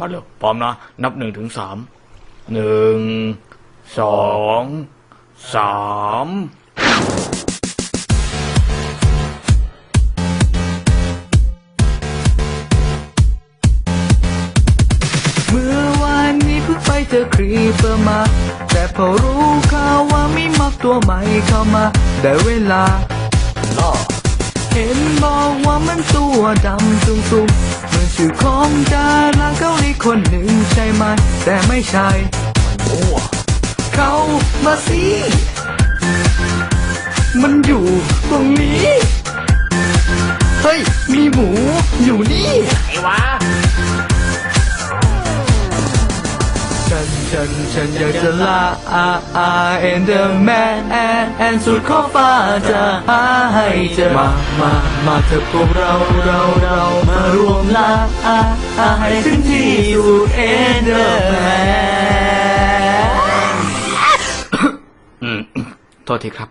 มาเร็วพร้อมนะ นับหนึ่งถึงสามหนึ่งสองสามเมื่อวานนี้เพิ่งไปเจอครีเปอร์มา แต่พอรู้ข่าวว่ามีมักตัวใหม่เข้ามา ได้เวลาล่อเห็นบอกว่ามันตัวดำตุงตุงๆมันชื่อของดาราเกาหลี คนหนึ่งใช่ไหม แต่ไม่ใช่มั่วเขามาสิมันอยู่ตรงนี้ เฮ้ย มีหมูอยู่นี่ไอ้วะฉันฉันฉันอยากจะลาอาอาเอ็นเดอร์แมนแอนแอนสุดขอบฟ้าจะหาให้เจอมามามาเถอะพวกเราเราเรา มาอาอาให้ถึงที่สุดเอ็นเดอร์แมนโทษทีครับ